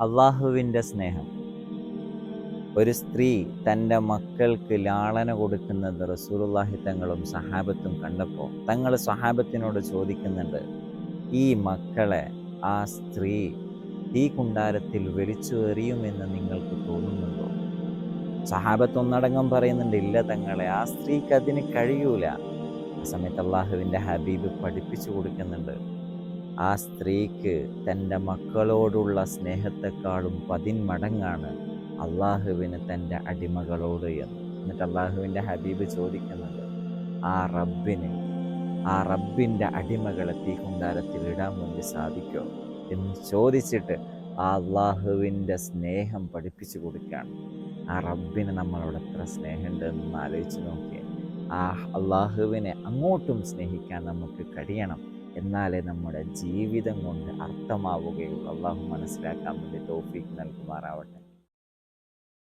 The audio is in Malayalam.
അള്ളാഹുവിന്റെ സ്നേഹം. ഒരു സ്ത്രീ തന്റെ മക്കൾക്ക് ലാളന കൊടുക്കുന്നത് റസൂലുള്ളാഹി തങ്ങളും സഹാബത്തും കണ്ടപ്പോൾ തങ്ങൾ സഹാബത്തിനോട് ചോദിക്കുന്നുണ്ട് ഈ മക്കളെ ആ സ്ത്രീ ഈ കുണ്ടാരത്തിൽ വലിച്ചു എറിയുമെന്ന് നിങ്ങൾക്ക് തോന്നുന്നുണ്ടോ? സഹാബത്ത് ഒന്നടങ്കം പറയുന്നുണ്ട് ഇല്ല തങ്ങളെ ആ സ്ത്രീക്ക് അതിന് കഴിയൂല. ആ സമയത്ത് അള്ളാഹുവിന്റെ ഹബീബ് പഠിപ്പിച്ചു കൊടുക്കുന്നുണ്ട് ആ സ്ത്രീക്ക് തന്റെ മക്കളോടുള്ള സ്നേഹത്തെക്കാളും പതിന്മടങ്ങാണ് അള്ളാഹുവിന് തന്റെ അടിമകളോട് എന്ന്. എന്നിട്ട് അള്ളാഹുവിന്റെ ഹബീബ് ചോദിക്കുന്നത് ആ റബ്ബിന് ആ റബ്ബിന്റെ അടിമകളെ തീ കുണ്ടാരത്തിൽ ഇടാൻ വേണ്ടി സാധിക്കോ? എന്ന് ചോദിച്ചിട്ട് ആ അള്ളാഹുവിന്റെ സ്നേഹം പഠിപ്പിച്ചു കൊടുക്കുകയാണ്. ആ റബ്ബിന് നമ്മളോട് എത്ര സ്നേഹമുണ്ട് എന്ന് ആലോചിച്ച് നോക്കിയാൽ ആ അള്ളാഹുവിനെ അങ്ങോട്ടും സ്നേഹിക്കാൻ നമുക്ക് കഴിയണം. എന്നാലേ നമ്മുടെ ജീവിതം കൊണ്ട് അർത്ഥമാവുകയുള്ളൂ. അള്ളാഹു മനസ്സിലാക്കാൻ വേണ്ടി തോഫീക്ക് നൽകുമാറാവട്ടെ.